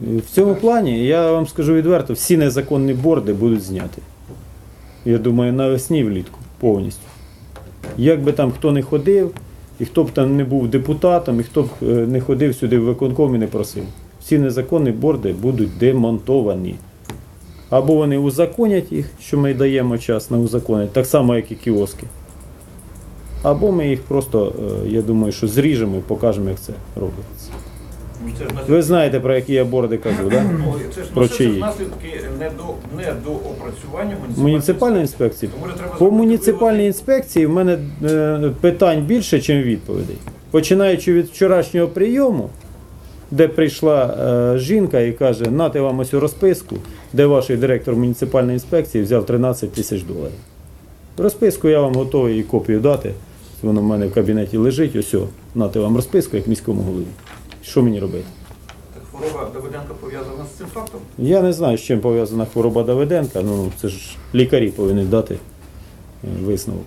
В цьому плані я вам скажу відверто, всі незаконні борди будуть зняті. Я думаю, навесні влітку повністю. Як би там хто не ходив, і хто б там не був депутатом, і хто б е, не ходив сюди в виконком і не просив. Всі незаконні борди будуть демонтовані. Або вони узаконять їх, що ми даємо час на узаконять, так само, як і кіоски. Або ми їх просто, е, я думаю, що зріжемо і покажемо, як це робиться. Ви знаєте, про які я борди кажу, так? Ну, це ж про ну, це ж наслідки недо, недоопрацювання Муніципальної інспекції. Тому що треба По зробити муніципальній інспекції в мене е, питань більше, ніж відповідей. Починаючи від вчорашнього прийому, де прийшла е, жінка і каже, нате вам ось цю розписку, де ваш директор муніципальної інспекції взяв 13 тисяч доларів. Розписку я вам готовий і копію дати. Воно в мене в кабінеті лежить, ось, о, нате вам розписку як міському голові. Що мені робити? Так хвороба Давиденка пов'язана з цим фактом? Я не знаю, з чим пов'язана хвороба Давиденка, ну це ж лікарі повинні дати е, висновок.